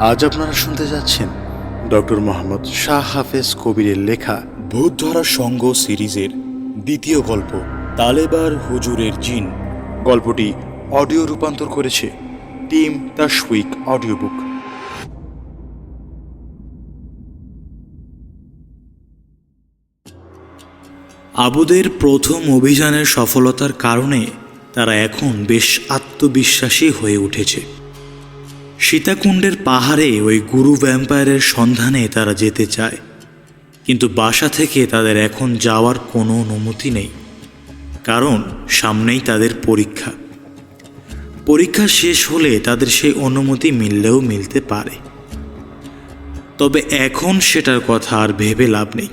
আজ আপনারা শুনতে যাচ্ছেন ডক্টর মোহাম্মদ শাহ হাফেজ কবিরের লেখা ভূত ধরা সঙ্গ সিরিজের দ্বিতীয় গল্প, তালেবার হুজুরের জিন। গল্পটি অডিও রূপান্তর করেছে টিম তাশউইক অডিও বুক। আবুদের প্রথম অভিযানের সফলতার কারণে তারা এখন বেশ আত্মবিশ্বাসী হয়ে উঠেছে। সীতাকুণ্ডের পাহাড়ে ওই গুরু ভ্যাম্পায়ারের সন্ধানে তারা যেতে চায়। কিন্তু বাসা থেকে তাদের এখন যাওয়ার কোনো অনুমতি নেই। কারণ সামনেই তাদের পরীক্ষা। পরীক্ষা শেষ হলে তাদের সেই অনুমতি মিললেও মিলতে পারে। তবে এখন সেটার কথা আর ভেবে লাভ নেই।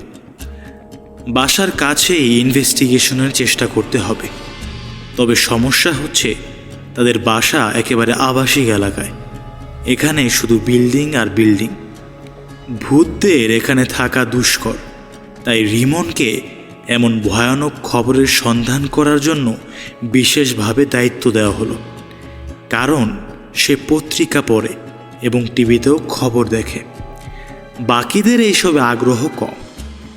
বাসার কাছেই ইনভেস্টিগেশনের চেষ্টা করতে হবে। তবে সমস্যা হচ্ছে, তাদের বাসা একেবারে আবাসিক এলাকায়। এখানে শুধু বিল্ডিং আর বিল্ডিং। ভূতদের এখানে থাকা দুষ্কর। তাই রিমনকে এমন ভয়ানক খবরের সন্ধান করার জন্য বিশেষভাবে দায়িত্ব দেওয়া হলো। কারণ সে পত্রিকা পড়ে এবং টিভিতেও খবর দেখে। বাকিদের এইসবে আগ্রহ কম,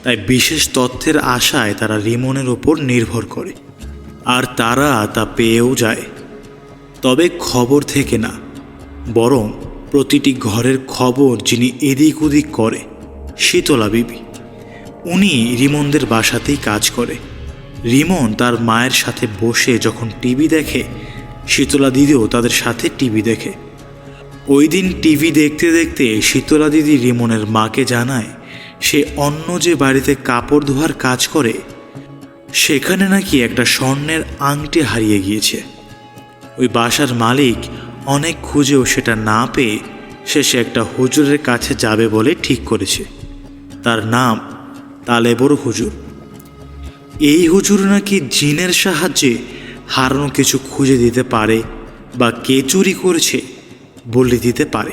তাই বিশেষ তথ্যের আশায় তারা রিমনের ওপর নির্ভর করে। আর তারা তা পেয়েও যায়। তবে খবর থেকে না বরং প্রতিটি ঘরের খবর যিনি এদিক ওদিক করে, শীতলা বিবি। উনি রিমনদের বাসাতেই কাজ করে। রিমন তার মায়ের সাথে বসে যখন টিভি দেখে, শীতলা দিদিও তাদের সাথে টিভি দেখে। ওই দিন টিভি দেখতে দেখতে শীতলা দিদি রিমনের মাকে জানায়, সে অন্য যে বাড়িতে কাপড় ধোয়ার কাজ করে, সেখানে নাকি একটা স্বর্ণের আংটি হারিয়ে গিয়েছে। ওই বাসার মালিক অনেক খুঁজেও সেটা না পেয়ে শেষে একটা হুজুরের কাছে যাবে বলে ঠিক করেছে। তার নাম তালেবর হুজুর। এই হুজুর নাকি জিনের সাহায্যে হারানো কিছু খুঁজে দিতে পারে বা কে চুরি করেছে বলে দিতে পারে।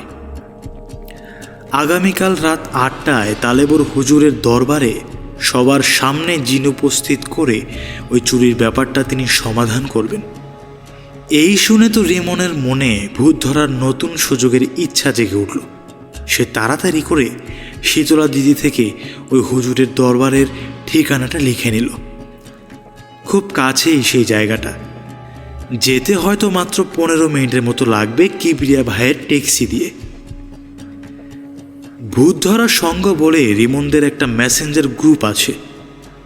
আগামীকাল রাত আটটায় তালেবর হুজুরের দরবারে সবার সামনে জিন উপস্থিত করে ওই চুরির ব্যাপারটা তিনি সমাধান করবেন। এই শুনে তো রিমনের মনে ভূত ধরার নতুন সুযোগের ইচ্ছা জেগে উঠল। সে তাড়াতাড়ি করে শীতলা দিদি থেকে ওই হুজুরের দরবারের ঠিকানাটা লিখে নিল। খুব কাছেই সেই জায়গাটা। যেতে হয়তো মাত্র পনেরো মিনিটের মতো লাগবে কিবরিয়া ভাইয়ের ট্যাক্সি দিয়ে। ভূত ধরা সঙ্গ বলে রিমনদের একটা মেসেঞ্জার গ্রুপ আছে।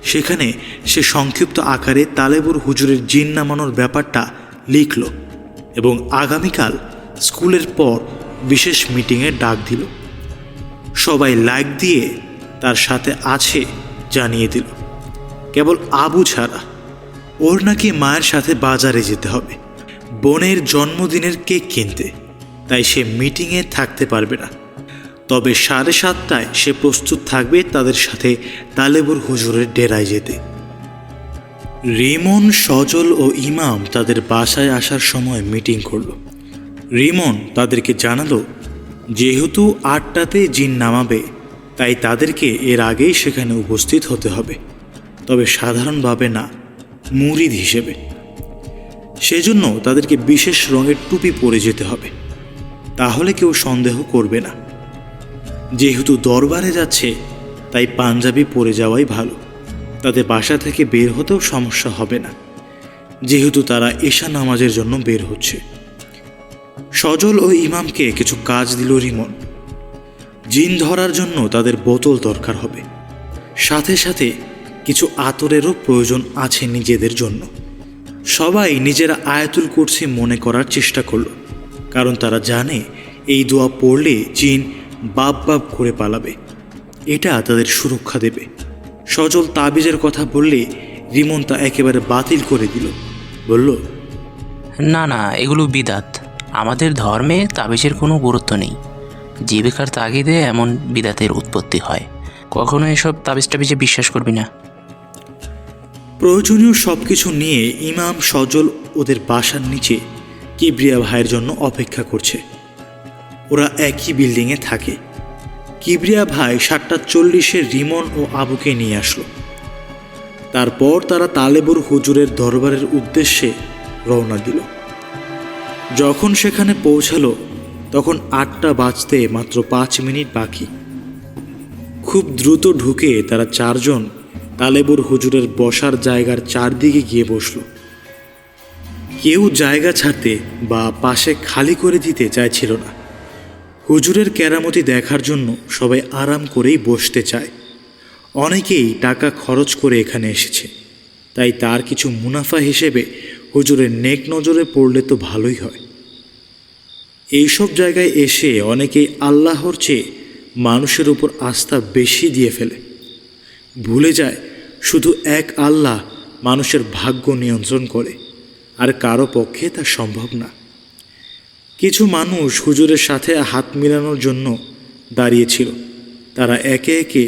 সেখানে সে সংক্ষিপ্ত আকারে তালেবুর হুজুরের জিন নামানোর ব্যাপারটা লিখল এবং আগামীকাল স্কুলের পর বিশেষ মিটিংয়ে ডাক দিল। সবাই লাইক দিয়ে তার সাথে আছে জানিয়ে দিল, কেবল আবু ছাড়া, ওর নাকি মায়ের সাথে বাজারে যেতে হবে। বোনের জন্মদিনের কেক কিনতে, তাই সে মিটিংয়ে থাকতে পারবে না। তবে সাড়ে সাতটায় সে প্রস্তুত থাকবে তাদের সাথে তালেবুর হুজুরের ডেরায় যেতে। রিমন, সজল ও ইমাম তাদের বাসায় আসার সময় মিটিং করল। রিমন তাদেরকে জানালো, যেহেতু আটটাতে জিন নামাবে, তাই তাদেরকে এর আগেই সেখানে উপস্থিত হতে হবে। তবে সাধারণভাবে না, মুরিদ হিসেবে। সেজন্য তাদেরকে বিশেষ রঙের টুপি পরে যেতে হবে। তাহলে কেউ সন্দেহ করবে না। যেহেতু দরবারে যাচ্ছে, তাই পাঞ্জাবি পরে যাওয়াই ভালো। তাদের বাসা থেকে বের হতেও সমস্যা হবে না। যেহেতু তারা এশা নামাজের জন্য বের হচ্ছে। সজল ও ইমামকে কিছু কাজ দিল রিমন। জিন ধরার জন্য তাদের বোতল দরকার হবে। সাথে সাথে কিছু আতরেরও প্রয়োজন আছে নিজেদের জন্য। সবাই নিজেরা আয়াতুল কুরসি মনে করার চেষ্টা করল, কারণ তারা জানে এই দোয়া পড়লে জিন বাপ বাপ করে পালাবে। এটা তাদের সুরক্ষা দেবে। সজল তাবিজের কথা বললে রিমন তা একেবারে বাতিল করে দিল। বলল না না এগুলো বিদাত। আমাদের ধর্মে তাবিজের কোনো গুরুত্ব নেই। জীবিকার তাগিদে এমন বিদাতের উৎপত্তি হয়। কখনো এসব তাবিজ টাবিজে বিশ্বাস করবি না। প্রয়োজনীয় সব কিছু নিয়ে ইমাম সজল ওদের বাসার নিচে কিবরিয়া ভাইয়ের জন্য অপেক্ষা করছে। ওরা একই বিল্ডিংয়ে থাকে। কিবরিয়া ভাই সাতটা চল্লিশে রিমন ও আবুকে নিয়ে আসলো। তারপর তারা তালেবুর হুজুরের দরবারের উদ্দেশ্যে রওনা দিল। যখন সেখানে পৌঁছালো, তখন আটটা বাজতে মাত্র পাঁচ মিনিট বাকি। খুব দ্রুত ঢুকে তারা চারজন তালেবুর হুজুরের বসার জায়গার চারদিকে গিয়ে বসল। কেউ জায়গা ছাড়তে বা পাশে খালি করে দিতে চাইছিল না। হুজুরের কেরামতি দেখার জন্য সবাই আরাম করেই বসতে চায়। অনেকেই টাকা খরচ করে এখানে এসেছে। তাই তার কিছু মুনাফা হিসেবে হুজুরের নেক নজরে পড়লে তো ভালোই হয়। এইসব জায়গায় এসে অনেকেই আল্লাহর চেয়ে মানুষের উপর আস্থা বেশি দিয়ে ফেলে। ভুলে যায়, শুধু এক আল্লাহ মানুষের ভাগ্য নিয়ন্ত্রণ করে, আর কারও পক্ষে তা সম্ভব না। কিছু মানুষ হুজুরের সাথে হাত মিলানোর জন্য দাঁড়িয়েছিল। তারা একে একে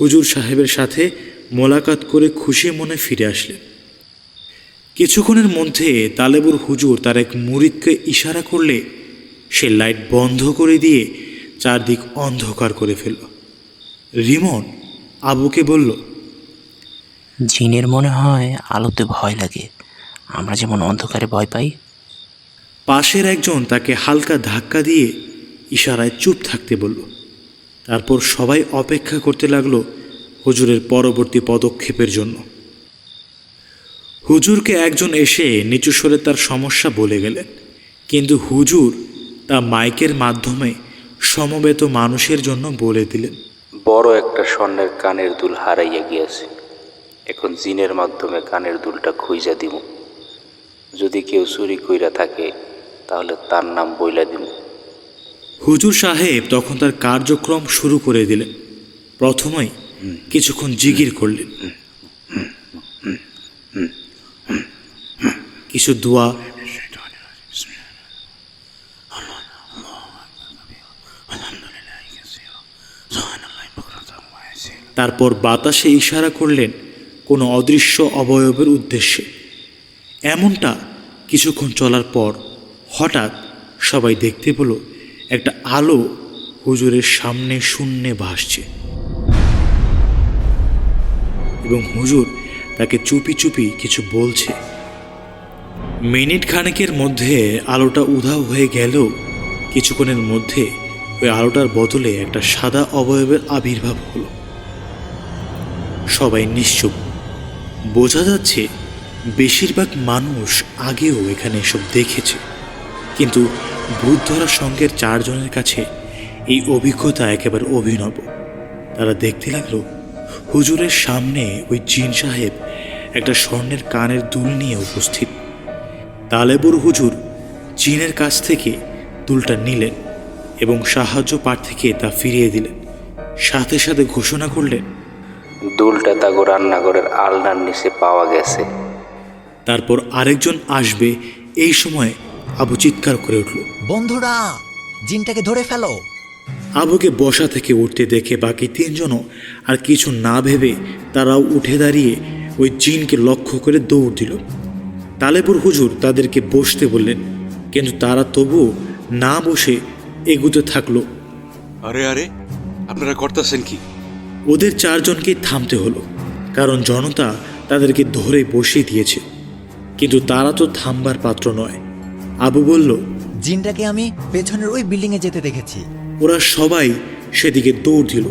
হুজুর সাহেবের সাথে মোলাকাত করে খুশি মনে ফিরে আসলেন। কিছুক্ষণের মধ্যে তালেবুর হুজুর তার এক মুরিদকে ইশারা করলে সে লাইট বন্ধ করে দিয়ে চারদিক অন্ধকার করে ফেলল। রিমন আবুকে বলল, জিনের মনে হয় আলোতে ভয় লাগে। আমরা যেমন অন্ধকারে ভয় পাই পাশের একজন তাকে হালকা ধাক্কা দিয়ে ইশারায় চুপ থাকতে বলল। তারপর সবাই অপেক্ষা করতে লাগল হুজুরের পরবর্তী পদক্ষেপের জন্য। হুজুরকে একজন এসে নিচু স্বরে তার সমস্যা বলে গেলেন, কিন্তু হুজুর তা মাইকের মাধ্যমে সমবেত মানুষের জন্য বলে দিলেন। বড় একটা স্বর্ণের কানের দুল হারাইয়া গিয়াছে। এখন জিনের মাধ্যমে কানের দুলটা খুইজা দিব যদি কেউ চুরি কইরা থাকে তাহলে তার নাম বইলা দিব হুজুর সাহেব তখন তার কার্যক্রম শুরু করে দিলেন। প্রথমেই কিছুক্ষণ জিগির করলেন। কিছু দোয়া। তারপর বাতাসে ইশারা করলেন কোনো অদৃশ্য অবয়বের উদ্দেশ্যে। এমনটা কিছুক্ষণ চলার পর হঠাৎ সবাই দেখতে পেল একটা আলো হুজুরের সামনে শূন্যে ভাসছে এবং হুজুর তাকে চুপি চুপি কিছু বলছে। মিনিট খানেকের মধ্যে আলোটা উধাও হয়ে গেলেও কিছুক্ষণের মধ্যে ওই আলোটার বদলে একটা সাদা অবয়বের আবির্ভাব হলো। সবাই নিশ্চুপ। বোঝা যাচ্ছে বেশিরভাগ মানুষ আগেও এখানে এসব দেখেছে। কিন্তু ভূত ধরা সঙ্গের চারজনের কাছে এই অভিজ্ঞতা একেবারে অভিনব। তারা দেখতে লাগল হুজুরের সামনে ওই জিন সাহেব একটা স্বর্ণের কানের দুল নিয়ে উপস্থিত। তালেবুর হুজুর জিনের কাছ থেকে দুলটা নিলেন এবং সাহায্য প্রার্থীকে তা ফিরিয়ে দিলেন। সাথে সাথে ঘোষণা করলেন দুলটা তাগো রান্নাঘরের আলনার নিচে পাওয়া গেছে। তারপর আরেকজন আসবে এই সময় আবু চিৎকার করে উঠল বন্ধুরা জিনটাকে ধরে ফেলো। আবুকে বসা থেকে উঠতে দেখে বাকি তিনজনও আর কিছু না ভেবে তারাও উঠে দাঁড়িয়ে ওই জিনকে লক্ষ্য করে দৌড় দিল। তালেপুর হুজুর তাদেরকে বসতে বললেন কিন্তু তারা তবুও না বসে এগুতে থাকল। আরে আরে আপনারা করতেছেন কি? ওদের চারজনকে থামতে হলো কারণ জনতা তাদেরকে ধরে বসিয়ে দিয়েছে। কিন্তু তারা তো থামবার পাত্র নয় আবু বলল জিনটাকে আমি পেছনের ওই বিল্ডিং এ যেতে দেখেছি। ওরা সবাই সেদিকে দৌড় দিল।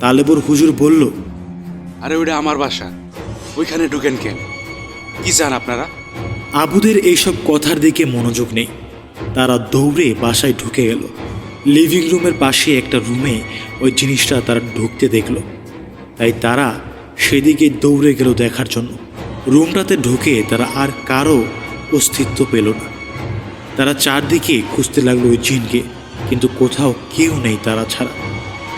তালেবুর হুজুর বলল আরে ওটা আমার বাসা। ওইখানে ঢুকেন কেন? কি চান আপনারা? আবুদের এইসব কথার দিকে মনোযোগ নেই। তারা দৌড়ে বাসায় ঢুকে গেল। লিভিং রুমের পাশে একটা রুমে ওই জিনিসটা তারা ঢুকতে দেখল। তাই তারা সেদিকে দৌড়ে গেল দেখার জন্য। রুমটাতে ঢুকে তারা আর কারও অস্তিত্ব পেল না। তারা চারদিকে খুঁজতে লাগল ওই জিনকে কিন্তু কোথাও কেউ নেই তারা ছাড়া।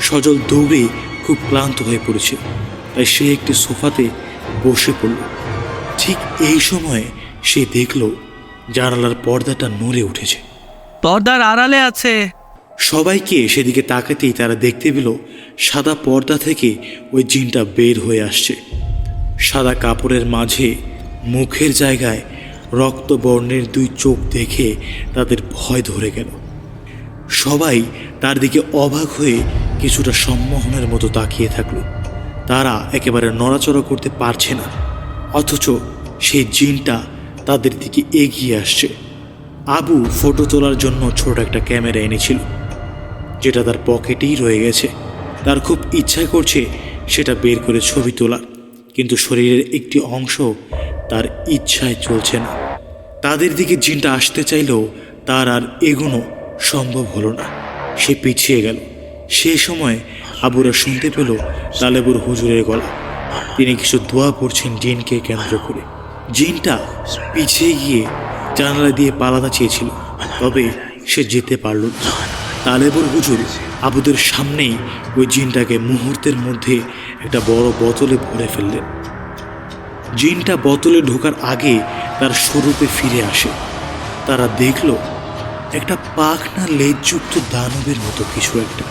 সজল দৌড়ে খুব ক্লান্ত হয়ে পড়েছে তাই সে একটি সোফাতে বসে পড়ল। ঠিক এই সময়ে সে দেখল জানালার পর্দাটা নড়ে উঠেছে। পর্দার আড়ালে আছে। সবাইকে সেদিকে তাকাতেই তারা দেখতে পেল সাদা পর্দা থেকে ওই জিনটা বের হয়ে আসছে। সাদা কাপড়ের মাঝে মুখের জায়গায় রক্তবর্ণের দুই চোখ দেখে তাদের ভয় ধরে গেল। সবাই তার দিকে অবাক হয়ে কিছুটা সম্মোহনের মতো তাকিয়ে থাকল। তারা একেবারে নড়াচড়া করতে পারছে না, অথচ সেই জিনটা তাদের দিকে এগিয়ে আসছে। আবু ফটো তোলার জন্য ছোট একটা ক্যামেরা এনেছিল, যেটা তার পকেটেই রয়ে গেছে। তার খুব ইচ্ছা করছে সেটা বের করে ছবি তোলার, কিন্তু শরীরের একটি অংশ তার ইচ্ছায় চলছে না। তাদের দিকে জিনটা আসতে চাইলেও তার আর এগোনো সম্ভব হলো না। সে পিছিয়ে গেল। সে সময় আবুরা শুনতে পেল তালেবুর হুজুরের গলা। তিনি কিছু দোয়া পড়ছেন জিনকে কেন্দ্র করে। জিনটা পিছিয়ে গিয়ে জানালা দিয়ে পালাতে চেয়েছিল, তবে সে যেতে পারল না। তালেবুর হুজুর আবুদের সামনেই ওই জিনটাকে মুহূর্তের মধ্যে একটা বড় বোতলে ভরে ফেললেন। জিনটা বোতলে ঢোকার আগে তার স্বরূপে ফিরে আসে। তারা দেখল একটা পাখনা লেজযুক্ত দানবের মতো কিছু একটা।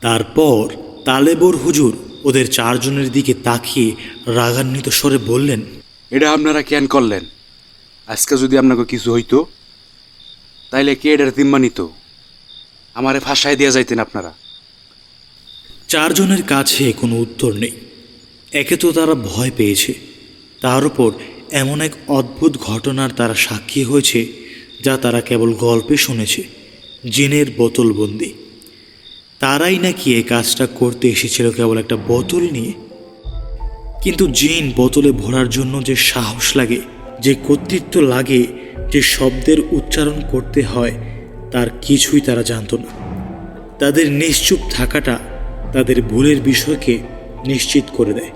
তারপর তালেবর হুজুর ওদের চারজনের দিকে তাকিয়ে রাগান্বিত স্বরে বললেন, এটা আপনারা কেন করলেন? আজকে যদি আপনাকে কিছু হইতো, তাইলে কে এটার জিম্মা নিত? আমারে ফাঁসায় দিয়া যাইতেন আপনারা। চারজনের কাছে কোনো উত্তর নেই। একে তো তারা ভয় পেয়েছে। তার উপর এমন এক অদ্ভুত ঘটনার তারা সাক্ষী হয়েছে, যা তারা কেবল গল্পে শুনেছে, জিনের বোতলবন্দি। তারাই নাকি এ কাজটা করতে এসেছিল কেবল একটা বোতল নিয়ে? কিন্তু জিন বোতলে ভরার জন্য যে সাহস লাগে, যে কর্তৃত্ব লাগে, যে শব্দের উচ্চারণ করতে হয়, তার কিছুই তারা জানতো না। তাদের নিশ্চুপ থাকাটা তাদের ভুলের বিষয়কে নিশ্চিত করে দেয়।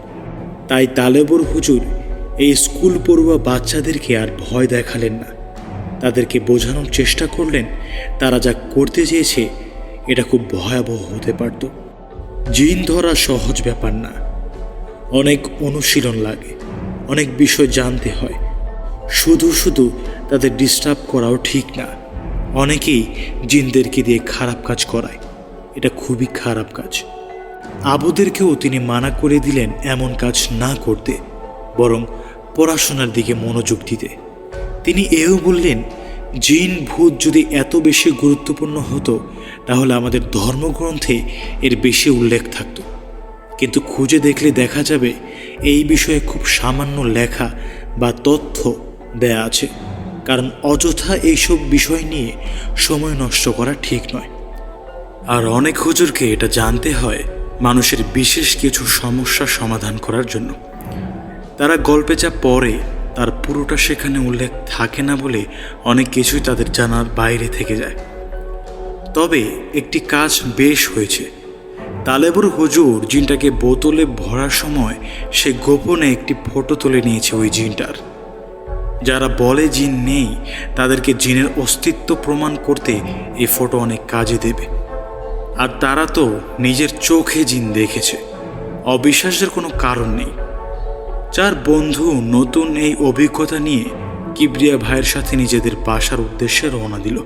তাই তালেবর হুজুর এই স্কুল পড়ুয়া বাচ্চাদেরকে আর ভয় দেখালেন না। তাদেরকে বোঝানোর চেষ্টা করলেন, তারা যা করতে চেয়েছে, এটা খুব ভয়াবহ হতে পারত। জিন ধরা সহজ ব্যাপার না। অনেক অনুশীলন লাগে, অনেক বিষয় জানতে হয়। শুধু শুধু তাদের ডিস্টার্ব করাও ঠিক না। অনেকেই জিনদেরকে দিয়ে খারাপ কাজ করায়। এটা খুবই খারাপ কাজ। আবুদেরকেও তিনি মানা করে দিলেন এমন কাজ না করতে, বরং পড়াশোনার দিকে মনোযোগ দিতে। তিনি এও বললেন, জিন ভূত যদি এত বেশি গুরুত্বপূর্ণ হতো, তাহলে আমাদের ধর্মগ্রন্থে এর বেশি উল্লেখ থাকতো। কিন্তু খুঁজে দেখলে দেখা যাবে, এই বিষয়ে খুব সামান্য লেখা বা তথ্য দেয়া আছে। কারণ অযথা এইসব বিষয় নিয়ে সময় নষ্ট করা ঠিক নয়। আর অনেক হুজুরকে এটা জানতে হয় মানুষের বিশেষ কিছু সমস্যা সমাধান করার জন্য। তারা গল্পে যা পড়ে, তার পুরোটা সেখানে উল্লেখ থাকে না বলে অনেক কিছুই তাদের জানার বাইরে থেকে যায়। তবে একটি কাজ বেশ হয়েছে। তালেবুর হুজুর জিনটাকে বোতলে ভরার সময় সে গোপনে একটি ফটো তুলে নিয়েছে ওই জিনটার। যারা বলে জিন নেই, তাদেরকে জিনের অস্তিত্ব প্রমাণ করতে এই ফটো অনেক কাজে দেবে। আর তারা তো নিজের চোখে জিন দেখেছে। অবিশ্বাসের কোনো কারণ নেই। চার বন্ধু নতুন এই অভিজ্ঞতা নিয়ে কিবরিয়া ভাইয়ের সাথে নিজেদের বাসার উদ্দেশ্যে রওনা দিল।